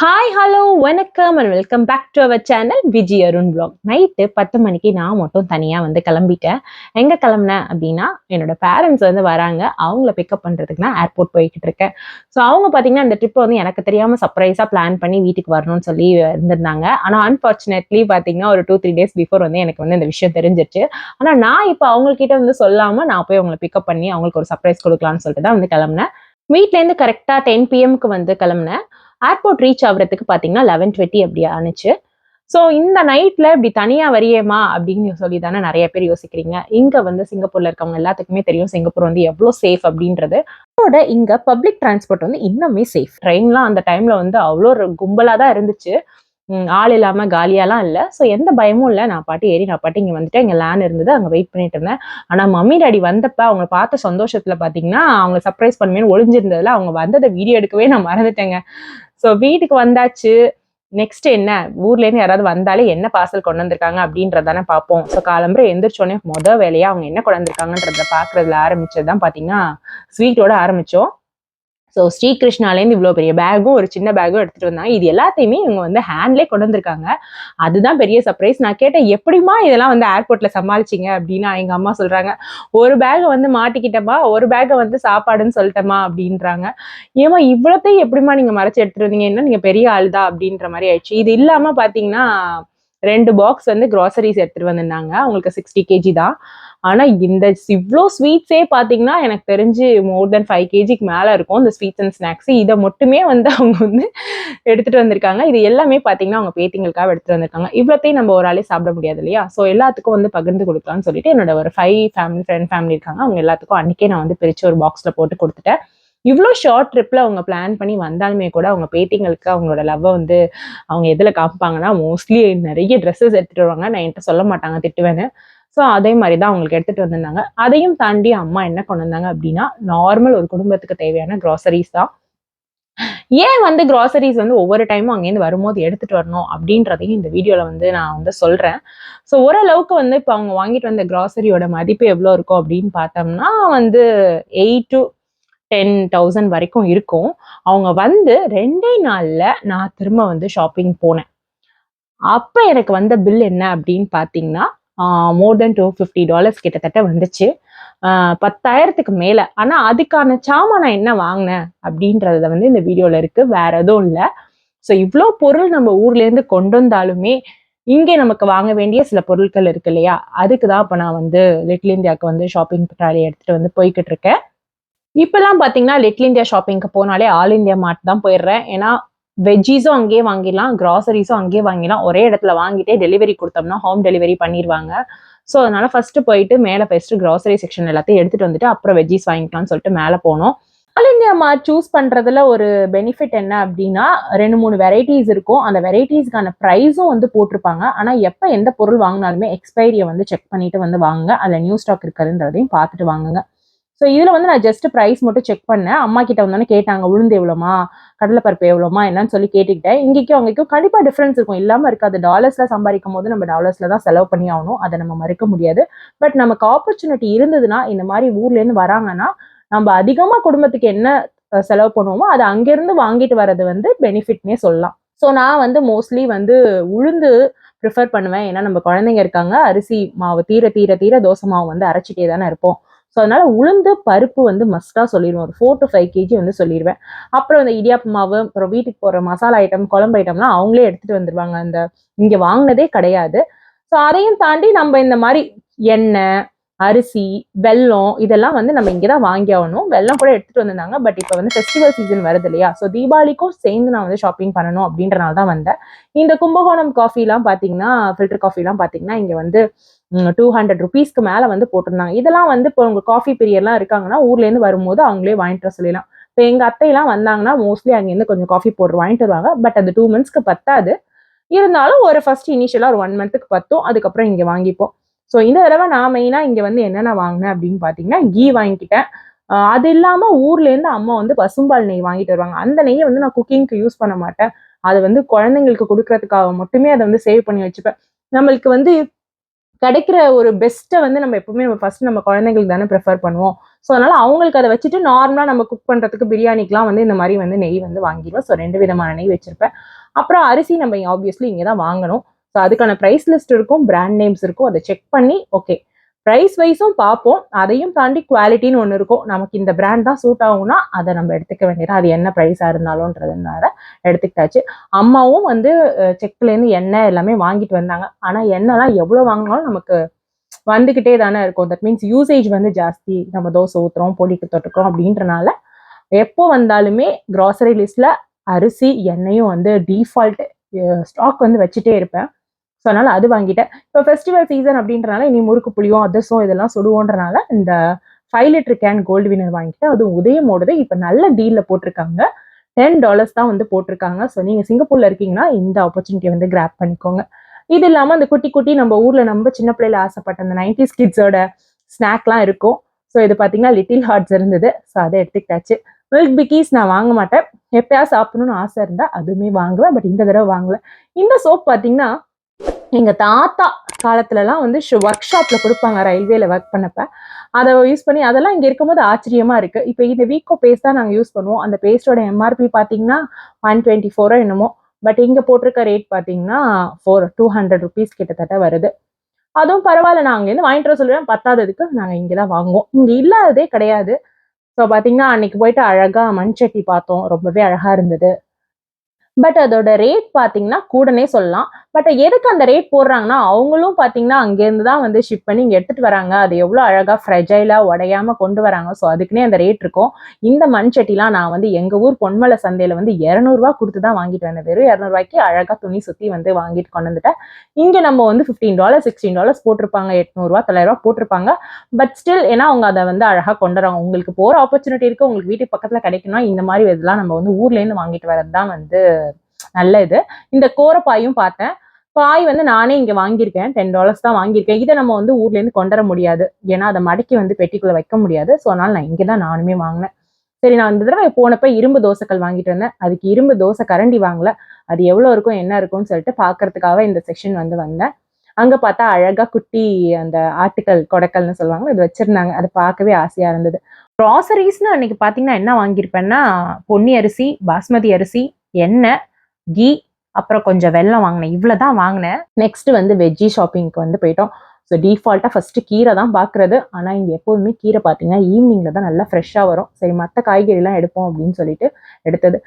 Hi hello வணக்கம் and welcome back to our channel Viji Arun vlog night பத்து மணிக்கு நான் மட்டும் தனியாக வந்து கிளம்பிட்டேன். எங்கே கிளம்புனேன் அப்படின்னா என்னோட பேரண்ட்ஸ் வந்து வராங்க. அவங்கள பிக்கப் பண்ணுறதுக்கு நான் ஏர்போர்ட் போய்கிட்டு இருக்கேன். ஸோ அவங்க பார்த்தீங்கன்னா இந்த ட்ரிப்பை வந்து எனக்கு தெரியாமல் சர்ப்ரைஸாக பிளான் பண்ணி வீட்டுக்கு வரணும்னு சொல்லி இருந்திருந்தாங்க. ஆனால் அன்ஃபார்ச்சுனேட்லி பார்த்தீங்கன்னா ஒரு டூ த்ரீ டேஸ் பிஃபோர் வந்து எனக்கு வந்து இந்த விஷயம் தெரிஞ்சிருச்சு. ஆனால் நான் இப்போ அவங்கக்கிட்ட வந்து சொல்லாமல் நான் போய் அவங்கள பிக்கப் பண்ணி அவங்களுக்கு ஒரு சர்ப்ரைஸ் கொடுக்கலான்னு சொல்லிட்டு தான் வந்து கிளம்புனேன். வீட்லேருந்து கரெக்டாக டென் பிஎம்க்கு வந்து கிளம்புனேன். ஏர்போர்ட் ரீச் ஆகுறதுக்கு பார்த்தீங்கன்னா லெவன் டுவெண்ட்டி அப்படி ஆனிச்சு ஸோ இந்த நைட்டில் இப்படி தனியாக வரியேமா அப்படின்னு சொல்லி தானே நிறைய பேர் யோசிக்கிறீங்க. இங்கே வந்து சிங்கப்பூரில் இருக்கவங்க எல்லாத்துக்குமே தெரியும் சிங்கப்பூர் வந்து எவ்வளோ சேஃப் அப்படின்றது. அதோட இங்கே பப்ளிக் டிரான்ஸ்போர்ட் வந்து இன்னுமே சேஃப் ட்ரெயின்லாம் அந்த டைமில் வந்து அவ்வளோ கும்பலாக தான் இருந்துச்சு. ஆள் இல்லாமல் காலியாலாம் இல்லை. ஸோ எந்த பயமும் இல்லை. நான் பாட்டு ஏறி நான் பாட்டு இங்கே வந்துட்டு இங்கே லேன் இருந்தது. அங்கே வெயிட் பண்ணிட்டு இருந்தேன். ஆனால் மம்மி டாடி வந்தப்ப அவங்க பார்த்த சந்தோஷத்தில் பார்த்தீங்கன்னா அவங்க சர்ப்ரைஸ் பண்ணுவேன்னு ஒளிஞ்சிருந்ததில் அவங்க வந்ததை வீடியோ எடுக்கவே நான் மறந்துட்டேங்க. ஸோ வீட்டுக்கு வந்தாச்சு. நெக்ஸ்ட் என்ன? ஊர்லேருந்து யாராவது வந்தாலே என்ன பார்சல் கொண்டு வந்திருக்காங்க அப்படின்றதானே பார்ப்போம். ஸோ காலம்புரை எந்திரிச்சோடனே மொதல் வேலையாக அவங்க என்ன கொண்டு வந்திருக்காங்கன்றத பார்க்குறதுல ஆரம்பிச்சது தான் பார்த்தீங்கன்னா ஸ்வீட்டோட ஆரம்பித்தோம் ஸோ ஸ்ரீகிருஷ்ணாலேருந்து இவ்வளோ பெரிய பேகும் ஒரு சின்ன பேகும் எடுத்துகிட்டு வந்தாங்க. இது எல்லாத்தையுமே இவங்க வந்து ஹேண்ட்லேயே கொண்டு வந்திருக்காங்க. அதுதான் பெரிய சர்ப்ரைஸ் நான் கேட்டேன் எப்படிம்மா இதெல்லாம் வந்து ஏர்போர்ட்டில் சமாளிச்சிங்க அப்படின்னா எங்கள் அம்மா சொல்கிறாங்க ஒரு பேக்கை வந்து மாட்டிக்கிட்டமா ஒரு பேக்கை வந்து சாப்பாடுன்னு சொல்லிட்டேமா அப்படின்றாங்க. ஏமா இவ்வளோத்தையும் எப்படிம்மா நீங்கள் மறைச்சி எடுத்துகிட்டு வந்தீங்க? என்ன பெரிய ஆள் தான் அப்படின்ற மாதிரி ஆயிடுச்சு. இது இல்லாமல் பார்த்தீங்கன்னா ரெண்டு பாக்ஸ் வந்து க்ராசரிஸ் எடுத்துகிட்டு வந்திருந்தாங்க. அவங்களுக்கு சிக்ஸ்டி கேஜி தான். ஆனா இந்த இவ்வளோ ஸ்வீட்ஸே பாத்தீங்கன்னா எனக்கு தெரிஞ்சு மோர் தென் ஃபைவ் கேஜிக்கு மேல இருக்கும் இந்த ஸ்வீட்ஸ் அண்ட் ஸ்நாக்ஸ் இதை மட்டுமே வந்து அவங்க வந்து எடுத்துட்டு வந்திருக்காங்க. இது எல்லாமே பாத்தீங்கன்னா அவங்க பேத்திங்களுக்காக எடுத்துட்டு வந்திருக்காங்க. இவ்வளோத்தையும் நம்ம ஒரு ஆளே சாப்பிட முடியாது இல்லையா? ஸோ எல்லாத்துக்கும் வந்து பகிர்ந்து கொடுக்கலாம்னு சொல்லிட்டு என்னோட ஒரு ஃபைவ் ஃபேமிலி ஃப்ரெண்ட் ஃபேமிலி இருக்காங்க. அவங்க எல்லாத்துக்கும் அன்னைக்கே நான் வந்து பிரிச்சு ஒரு பாக்ஸ்ல போட்டு கொடுத்துட்டேன். இவ்வளோ ஷார்ட் ட்ரிப்பில் அவங்க பிளான் பண்ணி வந்தாலுமே கூட அவங்க பேத்திங்களுக்கு அவங்களோட லவ்வை வந்து அவங்க எதில் காமிப்பாங்கன்னா மோஸ்ட்லி நிறைய ட்ரெஸ்ஸஸ் எடுத்துகிட்டு வருவாங்க. நான் என்கிட்ட சொல்ல மாட்டாங்க திட்டுவேன்னு. ஸோ அதே மாதிரி தான் அவங்களுக்கு எடுத்துகிட்டு வந்திருந்தாங்க. அதையும் தாண்டி அம்மா என்ன கொண்டு வந்தாங்க அப்படின்னா நார்மல் ஒரு குடும்பத்துக்கு தேவையான க்ராசரிஸ் தான். ஏன் வந்து க்ராசரிஸ் வந்து ஒவ்வொரு டைமும் அங்கேருந்து வரும்போது எடுத்துகிட்டு வரணும் அப்படின்றதையும் இந்த வீடியோவில் வந்து நான் வந்து சொல்கிறேன் ஸோ ஓரளவுக்கு வந்து இப்போ அவங்க வாங்கிட்டு வந்த க்ராசரியோட மதிப்பு எவ்வளோ இருக்கும் அப்படின்னு பார்த்தோம்னா வந்து எயிட் டு டென் தௌசண்ட் வரைக்கும் இருக்கும். அவங்க வந்து ரெண்டே நாளில் நான் திரும்ப வந்து ஷாப்பிங் போனேன். அப்போ எனக்கு வந்த பில் என்ன அப்படின்னு பார்த்தீங்கன்னா more than two fifty dollars கிட்டத்தட்ட வந்துச்சு. பத்தாயிரத்துக்கு மேலே. ஆனால் அதுக்கான சாமான் நான் என்ன வாங்கினேன் அப்படின்றத வந்து இந்த வீடியோவில் இருக்குது வேற எதுவும் இல்லை. ஸோ இவ்வளோ பொருள் நம்ம ஊர்லேருந்து கொண்டு வந்தாலுமே இங்கே நமக்கு வாங்க வேண்டிய சில பொருட்கள் இருக்கு இல்லையா? அதுக்கு தான் இப்போ நான் வந்து லிட்டில் இந்தியாவுக்கு வந்து ஷாப்பிங் ட்ராலி எடுத்துகிட்டு வந்து போய்கிட்டு இருக்கேன். இப்பெல்லாம் பார்த்தீங்கன்னா லிட்டில் இந்தியா ஷாப்பிங்க்கு போனாலே ஆல் இந்தியா மார்ட் தான் போயிடுறேன். ஏன்னா வெஜ்ஜீஸும் அங்கேயே வாங்கிடலாம் கிராசரிஸும் அங்கேயே வாங்கிடலாம். ஒரே இடத்துல வாங்கிட்டே டெலிவரி கொடுத்தோம்னா ஹோம் டெலிவரி பண்ணிடுவாங்க. ஸோ அதனால ஃபஸ்ட்டு போயிட்டு மேலே ஃபஸ்ட்டு கிராசரி செக்ஷன் எல்லாத்தையும் எடுத்துகிட்டு வந்துட்டு அப்புறம் வெஜ்ஜீஸ் வாங்கிக்கலாம்னு சொல்லிட்டு மேலே போனோம். ஆல் இந்தியா மார்ட் சூஸ் பண்ணுறதுல ஒரு பெனிஃபிட் என்ன அப்படின்னா ரெண்டு மூணு வெரைட்டிஸ் இருக்கும். அந்த வெரைட்டிஸ்க்கான ப்ரைஸும் வந்து போட்டிருப்பாங்க. ஆனால் எப்போ எந்த பொருள் வாங்கினாலுமே எக்ஸ்பைரியை வந்து செக் பண்ணிட்டு வந்து வாங்குங்க. அதில் நியூ ஸ்டாக் இருக்குதுன்றதையும் பார்த்துட்டு வாங்குங்க. ஸோ இதில் வந்து நான் ஜஸ்ட் ப்ரைஸ் மட்டும் செக் பண்ணேன். அம்மா கிட்ட வந்தோன்னே கேட்டாங்க உளுந்து எவ்வளோமா? கடலைப்பருப்பு எவ்வளோமா? என்னன்னு சொல்லி கேட்டுக்கிட்டேன். இங்கேக்கும் அங்கேக்கும் கண்டிப்பாக டிஃப்ரென்ஸ் இருக்கும். இல்லாமல் இருக்காது. டாலர்ஸில் சம்பாதிக்கும் போது நம்ம டாலர்ஸில் தான் செலவு பண்ணி ஆகணும். அதை நம்ம மறுக்க முடியாது. பட் நமக்கு ஆப்பர்ச்சுனிட்டி இருந்ததுன்னா இந்த மாதிரி ஊர்லேருந்து வராங்கன்னா நம்ம அதிகமாக குடும்பத்துக்கு என்ன செலவு பண்ணுவோமோ அதை அங்கேருந்து வாங்கிட்டு வர்றது வந்து பெனிஃபிட்னே சொல்லலாம். ஸோ நான் வந்து மோஸ்ட்லி வந்து உளுந்து ப்ரிஃபர் பண்ணுவேன். ஏன்னா நம்ம குழந்தைங்க இருக்காங்க. அரிசி மாவு தீர தீர தீர தோசை மாவு வந்து அரைச்சிட்டே தானே இருப்போம். ஸோ அதனால் உளுந்து பருப்பு வந்து மஸ்ட்டாக சொல்லிடுவேன். ஒரு ஃபோர் டு ஃபைவ் கேஜி வந்து சொல்லிடுவேன். அப்புறம் இந்த இடியாப்பு மாவு அப்புறம் வீட்டுக்கு போகிற மசாலா ஐட்டம் குழம்பு ஐட்டம்லாம் அவங்களே எடுத்துகிட்டு வந்துடுவாங்க அந்த இங்கே வாங்கினதே கிடையாது. ஸோ அதையும் தாண்டி நம்ம இந்த மாதிரி எண்ணெய் அரிசி வெல்லம் இதெல்லாம் வந்து நம்ம இங்கே தான் வாங்கி ஆகணும். வெல்லம் கூட எடுத்துகிட்டு வந்திருந்தாங்க. பட் இப்போ வந்து ஃபெஸ்டிவல் சீசன் வருது இல்லையா? ஸோ தீபாவளிக்கும் சேர்ந்து நான் வந்து ஷாப்பிங் பண்ணணும் அப்படின்றனால தான் வந்தேன். இந்த கும்பகோணம் காஃபிலாம் பார்த்தீங்கன்னா ஃபில்டர் காஃபிலாம் பார்த்தீங்கன்னா இங்கே வந்து டூ ஹண்ட்ரட் ருபீஸ்க்கு மேலே வந்து போட்டிருந்தாங்க. இதெல்லாம் வந்து இப்போ உங்க காஃபி பிரியர்லாம் இருக்காங்கன்னா ஊர்லேருந்து வரும்போது அவங்களே வாங்கிட்டு வர சொல்லிடலாம். இப்போ எங்கள் அத்தையெல்லாம் வந்தாங்கன்னா மோஸ்ட்லி அங்கேருந்து கொஞ்சம் காஃபி போட்டு வாங்கிட்டு வருவாங்க. பட் அது டூ மந்த்ஸ்க்கு பத்தாது. இருந்தாலும் ஒரு ஃபர்ஸ்ட் இனிஷியலாக ஒரு ஒன் மந்த்துக்கு பத்தும். அதுக்கப்புறம் இங்கே வாங்கிப்போம். ஸோ இந்த தடவை நான் மெயினாக இங்கே வந்து என்னென்ன வாங்கினேன் அப்படின்னு பார்த்தீங்கன்னா கீ வாங்கிக்கிட்டேன். அது இல்லாமல் ஊர்லேருந்து அம்மா வந்து பசும்பால் நெய் வாங்கிட்டு வருவாங்க. அந்த நெய்யை வந்து நான் குக்கிங்க்கு யூஸ் பண்ண மாட்டேன். அது வந்து குழந்தைங்களுக்கு கொடுக்கறதுக்காக மட்டுமே அதை வந்து சேவ் பண்ணி வச்சுப்பேன். நம்மளுக்கு வந்து கிடைக்கிற ஒரு பெஸ்ட்டை வந்து நம்ம எப்பவுமே நம்ம ஃபர்ஸ்ட் நம்ம குழந்தைங்களுக்கு தானே ப்ரிஃபர் பண்ணுவோம். ஸோ அதனால அவங்களுக்கு அதை வச்சுட்டு நார்மலாக நம்ம குக் பண்ணுறதுக்கு பிரியாணிக்கெலாம் வந்து இந்த மாதிரி வந்து நெய் வந்து வாங்கிடுவோம். ஸோ ரெண்டு விதமான நெய் வச்சுருப்பேன். அப்புறம் அரிசி நம்ம ஆப்வியஸ்லி இங்கே தான் வாங்கணும். ஸோ அதுக்கான ப்ரைஸ் லிஸ்ட் இருக்கும் பிராண்ட் நேம்ஸ் இருக்கும். அதை செக் பண்ணி ஓகே ப்ரைஸ் வைஸும் பார்ப்போம். அதையும் தாண்டி குவாலிட்டின்னு ஒன்று இருக்கும். நமக்கு இந்த பிராண்ட் தான் சூட் ஆகும்னா அதை நம்ம எடுத்துக்க வேண்டியது? அது என்ன ப்ரைஸாக இருந்தாலும்ன்றதுனால எடுத்துக்கிட்டாச்சு. அம்மாவும் வந்து செக்லேருந்து எண்ணெய் எல்லாமே வாங்கிட்டு வந்தாங்க. ஆனால் எண்ணெய்லாம் எவ்வளோ வாங்கினாலும் நமக்கு வந்துக்கிட்டே தானே இருக்கும். தட் மீன்ஸ் யூசேஜ் வந்து ஜாஸ்தி. நம்ம தோசை ஊற்றுறோம் பொடிக்கு தொட்டுக்கிறோம் அப்படின்றனால எப்போ வந்தாலுமே க்ராசரி லிஸ்ட்டில் அரிசி எண்ணெயும் வந்து டீஃபால்ட்டு ஸ்டாக் வந்து வச்சுட்டே இருப்பேன். ஸோ அதனால் அது வாங்கிட்டேன். இப்போ ஃபெஸ்டிவல் சீசன் அப்படின்றனால இனி முறுக்கு புளியும் அதிர்சம் இதெல்லாம் சுடுவோன்றனால இந்த five litre can Gold Winner வாங்கிட்டேன். அது உதயமோடது இப்போ நல்ல டீலில் போட்டிருக்காங்க. டென் டாலர்ஸ் தான் வந்து போட்டிருக்காங்க. ஸோ நீங்கள் சிங்கப்பூரில் இருக்கீங்கன்னா இந்த ஆப்பர்ச்சுனிட்டியை வந்து கிராப் பண்ணிக்கோங்க. இது இல்லாமல் அந்த குட்டி குட்டி நம்ம ஊரில் நம்ம சின்ன பிள்ளையில ஆசைப்பட்ட அந்த நைன்டிஸ் கிட்ஸோட ஸ்நாக்லாம் இருக்கும். ஸோ இது பார்த்தீங்கன்னா லிட்டில் ஹார்ட்ஸ் இருந்தது. ஸோ அதை எடுத்துக்கிட்டாச்சு. மில்க் பிக்கீஸ் நான் வாங்க மாட்டேன். எப்பயா சாப்பிடணும்னு ஆசை இருந்தால் அதுவுமே வாங்குவேன். பட் இந்த தடவை வாங்கலை. இந்த சோப் பார்த்தீங்கன்னா எங்கள் தாத்தா காலத்துலலாம் வந்து ஒர்க் ஷாப்பில் கொடுப்பாங்க ரயில்வேல ஒர்க் பண்ணப்ப. அதை யூஸ் பண்ணி அதெல்லாம் இங்கே இருக்கும்போது ஆச்சரியமாக இருக்குது இப்போ இந்த வீக்கோ பேஸ்ட் தான் நாங்கள் யூஸ் பண்ணுவோம். அந்த பேஸ்டோட எம்ஆர்பி பார்த்தீங்கன்னா ஒன் டுவெண்ட்டி ஃபோரோ என்னமோ. பட் இங்கே போட்டிருக்க ரேட் பார்த்தீங்கன்னா ஃபோர் டூ ஹண்ட்ரட் ருபீஸ் கிட்டத்தட்ட வருது. அதுவும் பரவாயில்ல. நாங்கள் இங்கேருந்து வாங்கிட்டு வர சொல்லுவேன் பத்தாததுக்கு நாங்கள் இங்கே தான் வாங்குவோம். இங்கே இல்லாததே கிடையாது. ஸோ பார்த்தீங்கன்னா அன்னைக்கு போயிட்டு அழகாக மண் சட்டி பார்த்தோம். ரொம்பவே அழகாக இருந்தது. பட் அதோட ரேட் பார்த்தீங்கன்னா கூடனே சொல்லலாம். பட் எதுக்கு அந்த ரேட் போடுறாங்கன்னா அவங்களும் பார்த்தீங்கன்னா அங்கேருந்து தான் வந்து ஷிப் பண்ணி இங்கே எடுத்துகிட்டு வராங்க. அது எவ்வளோ அழகாக ஃப்ரெஜைலாக உடையாம கொண்டு வராங்க. ஸோ அதுக்குன்னே அந்த ரேட் இருக்கும். இந்த மண் சட்டிலாம் நான் வந்து எங்கள் ஊர் பொன்மலை சந்தையில் வந்து இரநூறுவா கொடுத்து தான் வாங்கிட்டு வந்தேன். வெறும் இரநூறுவாய்க்கு அழகாக துணி சுற்றி வந்து வாங்கிட்டு கொண்டு வந்துட்டேன். இங்கே நம்ம வந்து ஃபிஃப்டீன் டாலர் சிக்ஸ்டீன் டாலர்ஸ் போட்டிருப்பாங்க. எட்நூறுவா தொள்ளாயிரரூவா போட்டிருப்பாங்க. பட் ஸ்டில் ஏன்னா அவங்க அதை வந்து அழகாக கொண்டு வராங்க. உங்களுக்கு போகிற ஆப்பர்ச்சுனிட்டி இருக்குது உங்களுக்கு வீட்டுக்கு பக்கத்தில் கிடைக்கணும் இந்த மாதிரி இதெல்லாம் நம்ம வந்து ஊர்லேருந்து வாங்கிட்டு வரது தான் வந்து நல்ல இது. இந்த கோரப்பாயும் பார்த்தேன். பாய் வந்து நானே இங்கே வாங்கியிருக்கேன். டென் டாலர்ஸ் தான் வாங்கியிருக்கேன். இதை நம்ம வந்து ஊர்லேருந்து கொண்டு வர முடியாது. ஏன்னா அதை மடக்கி வந்து பெட்டிக்குள்ளே வைக்க முடியாது. ஸோ அதனால் நான் இங்கே தான் நானுமே வாங்கினேன். சரி நான் இந்த தடவை போனப்ப இரும்பு தோசைக்கள் வாங்கிட்டு வந்தேன். அதுக்கு இரும்பு தோசை கரண்டி வாங்கல. அது எவ்வளோ இருக்கும் என்ன இருக்கும்னு சொல்லிட்டு பார்க்கறதுக்காக இந்த செக்ஷன் வந்து வந்தேன். அங்கே பார்த்தா அழகாக குட்டி அந்த ஆட்டுக்கல் கொடைக்கல்னு சொல்லுவாங்க அது வச்சுருந்தாங்க. அது பார்க்கவே ஆசையாக இருந்தது. க்ராசரிஸ்னு அன்னைக்கு பார்த்தீங்கன்னா என்ன வாங்கியிருப்பேன்னா பொன்னி அரிசி பாஸ்மதி அரிசி எண்ணெய் கீ அப்புறம் கொஞ்சம் வெல்லம் வாங்கினேன். இவ்வளோ தான் வாங்கினேன். நெக்ஸ்ட் வந்து வெஜ்ஜி ஷாப்பிங்க்கு வந்து போயிட்டோம். ஸோ டிஃபால்ட்டாக ஃபஸ்ட்டு கீரை தான் பார்க்குறது ஆனால் இங்கே எப்போதுமே கீரை பார்த்தீங்கன்னா ஈவினிங்கில் தான் நல்லா ஃப்ரெஷ்ஷாக வரும். சரி மற்ற காய்கறிலாம் எடுப்போம் அப்படின்னு சொல்லிட்டு எடுத்தது.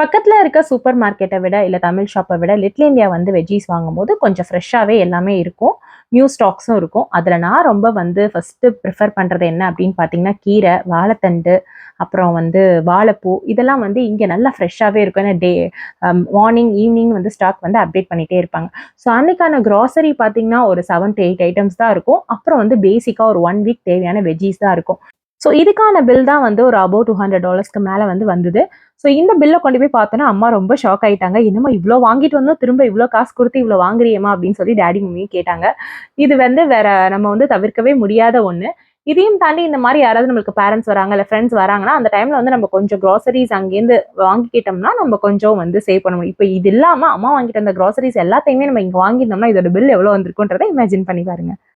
பக்கத்தில் இருக்க சூப்பர் மார்க்கெட்டை விட இல்லை தமிழ் ஷாப்பை விட லிட்டில் இந்தியா வந்து வெஜ்ஜீஸ் வாங்கும்போது கொஞ்சம் ஃப்ரெஷ்ஷாகவே எல்லாமே இருக்கும். நியூ ஸ்டாக்ஸும் இருக்கும். அதில் நான் ரொம்ப வந்து ஃபஸ்ட்டு ப்ரிஃபர் பண்ணுறது என்ன அப்படின்னு பார்த்தீங்கன்னா கீரை வாழைத்தண்டு அப்புறம் வந்து வாழைப்பூ. இதெல்லாம் வந்து இங்கே நல்லா ஃப்ரெஷ்ஷாகவே இருக்கும். ஏன்னா டே மார்னிங் ஈவினிங் வந்து ஸ்டாக் வந்து அப்டேட் பண்ணிகிட்டே இருப்பாங்க. ஸோ அன்னைக்கான க்ராசரி பார்த்தீங்கன்னா ஒரு செவன் டு எயிட் ஐட்டம்ஸ் தான் இருக்கும். அப்புறம் வந்து பேசிக்காக ஒரு ஒன் வீக் தேவையான வெஜ்ஜீஸ் தான் இருக்கும். ஸோ இதுக்கான பில் தான் வந்து ஒரு அபவ் டூ ஹண்ட்ரட் டாலர்ஸ்க்கு மேலே வந்து வந்தது. ஸோ இந்த பில்லை கொண்டு போய் பார்த்தோன்னா அம்மா ரொம்ப ஷாக் ஆயிட்டாங்க. என்னம்மா இவ்வளோ வாங்கிட்டு வந்தோம் திரும்ப இவ்வளோ காசு கொடுத்து இவ்வளோ வாங்குறியம்மா அப்படின்னு சொல்லி டேடி மம்மியும் கேட்டாங்க. இது வந்து வேற நம்ம வந்து தவிர்க்கவே முடியாத ஒன்று இதையும் தாண்டி இந்த மாதிரி யாராவது நம்மளுக்கு பேரண்ட்ஸ் வராங்க இல்லை ஃப்ரெண்ட்ஸ் வராங்கன்னா அந்த டைம்ல வந்து நம்ம கொஞ்சம் க்ராசரிஸ் அங்கேருந்து வாங்கிக்கிட்டோம்னா நம்ம கொஞ்சம் வந்து சேவ் பண்ண முடியும். இப்போ இது இல்லாமல் அம்மா வாங்கிட்டு அந்த க்ராசரிஸ் எல்லாத்தையுமே நம்ம இங்கே வாங்கியிருந்தோம்னா இதோட பில் எவ்வளோ வந்திருக்குன்றதை இமேஜின் பண்ணி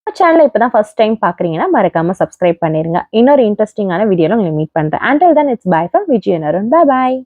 நம்ம சேனலை இப்போ தான் ஃபர்ஸ்ட் டைம் பார்க்குறீங்கன்னா மறக்காம சப்ஸ்கிரைப் பண்ணிருங்க. இன்னொரு இன்ட்ரெஸ்டிங்கான வீடியோவில் உங்களை மீட் பண்ணுறேன் until then it's bye from Vijayanaran bye bye